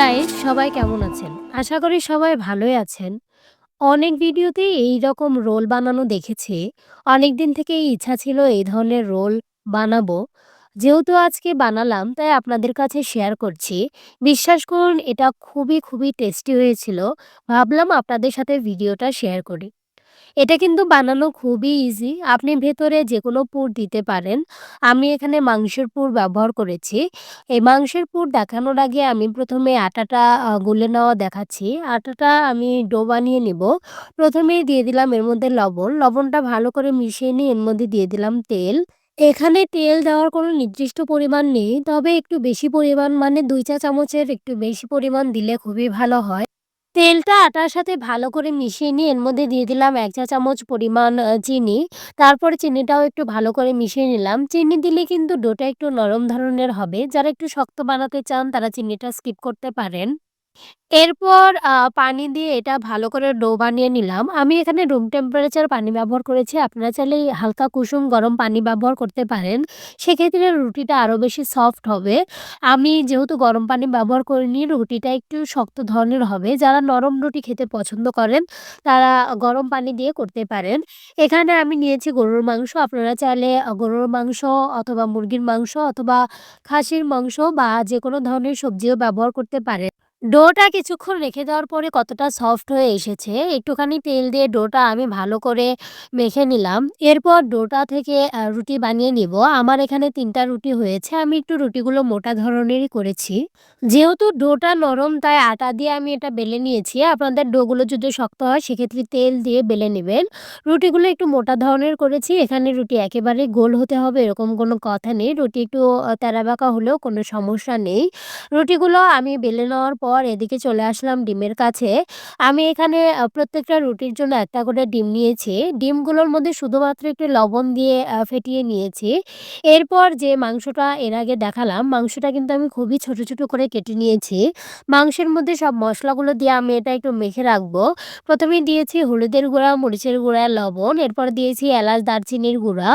Guys সবাই কেমন আছেন? আশা করি সবাই ভালোই আছেন। অনেক ভিডিওতে এই রকম রোল বানানো দেখেছি। অনেকদিন থেকে ইচ্ছা ছিল এই ধরনের রোল বানাবো। যেহেতু আজকে বানালাম তাই আপনাদের কাছে শেয়ার করছি। বিশ্বাস করুন এটা খুবই, খুবই টেস্টি হয়েছিল। ভাবলাম আপনাদের সাথে ভিডিওটা শেয়ার করি। এটা কিন্তু বানানো খুবই ইজি। আপনি ভেতরে যেকোনো পুর দিতে পারেন। আমি এখানে মাংসের পুর ব্যবহার করেছি। এই মাংসের পুর দেখানোর আগে আমি প্রথমে আটাটা গুলে নেওয়া দেখাচ্ছি। আটাটা আমি ডো বানিয়ে নিব। প্রথমেই দিয়ে দিলাম এর মধ্যে লবণ। লবণটা ভালো করে মিশিয়ে নিয়ে এর মধ্যে দিয়ে দিলাম তেল। এখানে তেল দেওয়ার কোনো নির্দিষ্ট পরিমাণ নেই। তবে একটু বেশি পরিমাণ মানে দুই চা চামচের একটু বেশি পরিমাণ দিলে খুবই ভালো হয়। তেলটা আটার সাথে ভালো করে মিশিয়ে নিয়ে এর মধ্যে দিয়ে দিলাম এক চা চামচ পরিমাণ চিনি। তারপরে চিনিটাও একটু ভালো করে মিশিয়ে নিলাম। চিনি দিলে কিন্তু ডোটা একটু নরম ধরনের হবে। যারা একটু শক্ত বানাতে চান তারা চিনিটা স্কিপ করতে পারেন। এরপর পানি দিয়ে এটা ভালো করে ডো বানিয়ে নিলাম। আমি এখানে রুম টেম্পারেচার পানি ব্যবহার করেছি। আপনারা চাইলে হালকা কুসুম গরম পানি ব্যবহার করতে পারেন। সেক্ষেত্রে রুটিটা আরও বেশি সফট হবে। আমি যেহেতু গরম পানি ব্যবহার করিনি, রুটিটা একটু শক্ত ধরনের হবে। যারা নরম রুটি খেতে পছন্দ করেন, তারা গরম পানি দিয়ে করতে পারেন। এখানে আমি নিয়েছি গরুর মাংস। আপনারা চাইলে গরুর মাংস অথবা মুরগির মাংস অথবা খাসির মাংস বা যেকোনো ধরনের সবজিও ব্যবহার করতে পারেন। ডোটা কিছুক্ষণ রেখে দেওয়ার পরে কতটা সফট হয়ে এসেছে। একটুখানি তেল দিয়ে ডোটা আমি ভালো করে মেখে নিলাম। এরপর ডোটা থেকে রুটি বানিয়ে নিব। আমার এখানে ৩ টা রুটি হয়েছে। আমি একটু রুটিগুলো মোটা ধরনেরই করেছি। যেহেতু ডোটা নরম, তাই আটা দিয়ে আমি এটা বেলে নিয়েছি। আপনাদের ডোগুলো যদি শক্ত হয়, সেক্ষেত্রে তেল দিয়ে বেলে নেবেন রুটিগুলো একটু মোটা ধরনের করেছি। এখানে রুটি একেবারে গোল হতে হবে, এরকম কোনো কথা নেই। রুটি একটু তেরা-বেঁকা হলেও কোনো সমস্যা নেই। রুটিগুলো আমি বেলে নেওয়ার পর এদিকে চলে আসলাম ডিমের কাছে। আমি এখানে প্রত্যেকটা রুটির জন্য একটা করে ডিম নিয়েছি। ডিমগুলোর মধ্যে শুধুমাত্র একটু লবণ দিয়ে ফেটিয়ে নিয়েছি। এরপর যে মাংসটা এর আগে দেখালাম মাংসটা কিন্তু আমি খুবই ছোট, ছোট করে কেটে নিয়েছি। মাংসের মধ্যে সব মশলাগুলো দিয়ে আমি এটা একটু মেখে রাখব। প্রথমে দিয়েছি হলুদের গুঁড়া, মরিচের গুঁড়া, লবণ। এরপর দিয়েছি এলাচ, দারচিনির গুঁড়া।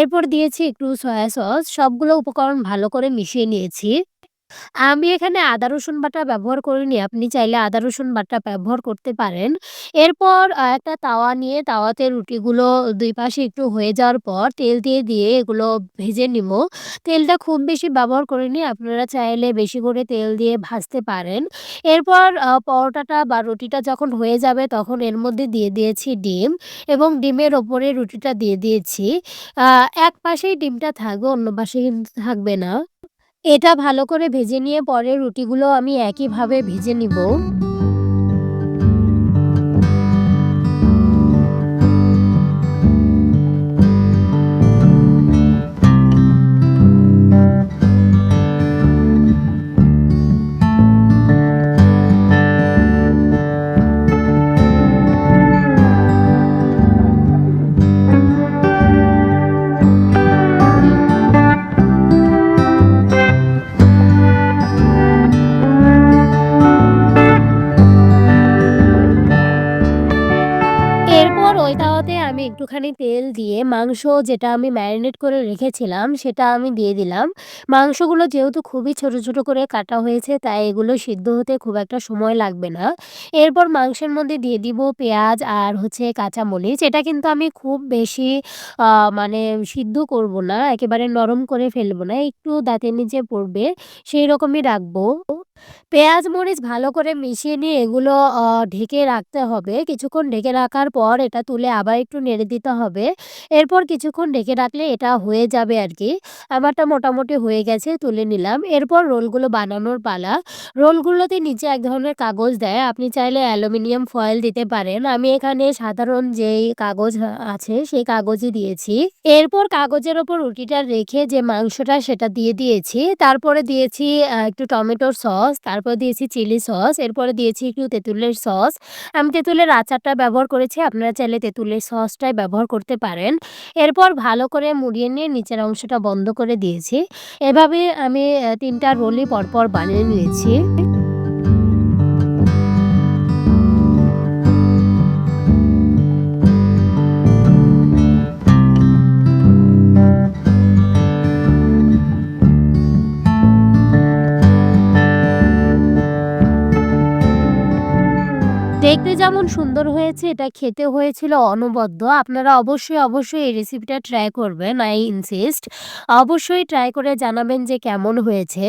এরপর দিয়েছি একটু সয়া সস। সবগুলো উপকরণ ভালো করে মিশিয়ে নিয়েছি। আমি এখানে আদা রসুন বাটা ব্যবহার করিনি। আপনি চাইলে আদা রসুন বাটা ব্যবহার করতে পারেন। এরপর একটা তাওয়া নিয়ে তাওয়াতে রুটিগুলো ২ পাশে একটু হয়ে যাওয়ার পর তেল দিয়ে, দিয়ে এগুলো ভেজে নিব। তেলটা খুব বেশি ব্যবহার করিনি। আপনারা চাইলে বেশি করে তেল দিয়ে ভাজতে পারেন। এরপর পরোটাটা বা রুটিটা যখন হয়ে যাবে তখন এর মধ্যে দিয়ে দিয়েছি ডিম এবং ডিমের ওপরে রুটিটা দিয়ে দিয়েছি। এক পাশেই ডিমটা থাকবে অন্য পাশে কিন্তু থাকবে না। এটা ভালো করে ভেজে নিয়ে পরে রুটিগুলো আমি একইভাবে ভেজে নিব। একটুখানি তেল দিয়ে মাংস যেটা আমি ম্যারিনেট করে রেখেছিলাম সেটা আমি দিয়ে দিলাম। মাংসগুলো যেহেতু খুবই ছোট, ছোট করে কাটা হয়েছে তাই এগুলো সিদ্ধ হতে খুব একটা সময় লাগবে না। এরপর মাংসের মধ্যে দিয়ে দিব পেঁয়াজ আর হচ্ছে কাঁচামরিচ। এটা কিন্তু আমি খুব বেশি মানে সিদ্ধ করব না। একেবারে নরম করে ফেলব না। একটু দাঁতের নিচে পড়বে সেই রকমই রাখব। পেঁয়াজ, মরিচ ভালো করে মিশিয়ে নিয়ে এগুলো ঢেকে রাখতে হবে। কিছুক্ষণ ঢেকে রাখার পর এটা তুলে আবার একটু নেড়ে দিতে হবে। এরপর কিছুক্ষণ ঢেকে রাখলে এটা হয়ে যাবে আর কি আমারটা মোটামুটি হয়ে গেছে তুলে নিলাম। এরপর রোলগুলো বানানোর পালা। রোলগুলোতে নিচে এক ধরনের কাগজ দেয়। আপনি চাইলে অ্যালুমিনিয়াম ফয়েল দিতে পারেন। আমি এখানে সাধারণ যেই কাগজ আছে সেই কাগজই দিয়েছি। এরপর কাগজের ওপর রুটিটা রেখে যে মাংসটা সেটা দিয়ে দিয়েছি। তারপরে দিয়েছি একটু টমেটোর সস, তারপর দিয়েছি চিলি সস, এরপরে দিয়েছি একটু তেঁতুলের সস। আমি তেঁতুলের আচারটা ব্যবহার করেছি। আপনারা চাইলে তেঁতুলের সসটাই ব্যবহার করতে পারেন। এরপর ভালো করে মুড়িয়ে নিয়ে নিচের অংশটা বন্ধ করে দিয়েছি। এভাবে আমি তিনটা ৩ রোলই পরপর বানিয়ে নিয়েছি। দেখতে যেমন সুন্দর হয়েছে এটা খেতে হয়েছিল অনবদ্য। আপনারা অবশ্যই, অবশ্যই এই রেসিপিটা ট্রাই করবেন। আই ইনসিস্ট অবশ্যই ট্রাই করে জানাবেন যে কেমন হয়েছে।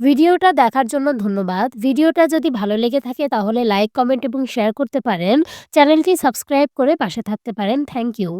ভিডিওটা দেখার জন্য ধন্যবাদ। ভিডিওটা যদি ভালো লেগে থাকে তাহলে লাইক, কমেন্ট এবং শেয়ার করতে পারেন। চ্যানেলটি সাবস্ক্রাইব করে পাশে থাকতে পারেন। Thank you.